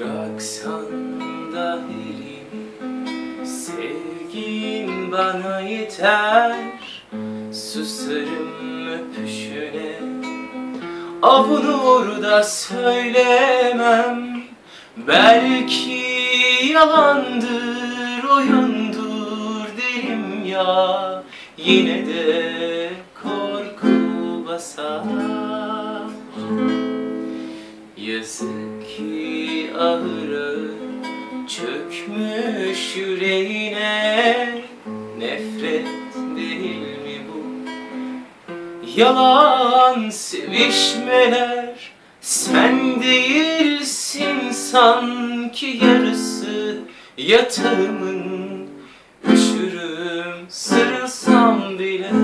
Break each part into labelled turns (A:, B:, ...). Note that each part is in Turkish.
A: Bıraksan da Sevgin bana yeter. Susarım öpüşüne Avunur da söylemem. Belki yalandır oyundur derim ya. Yine de korku basar. Yazık ki ağır ağır çökmüş yüreğine. Nefret değil mi bu? Yalan sevişmeler Sen değilsin sanki yarısı. Yatağımın üşürüm sarılsam bile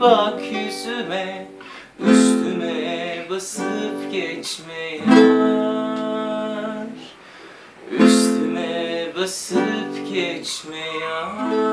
A: bak yüzüme Üstüme basıp geçme yar Üstüme basıp geçme yar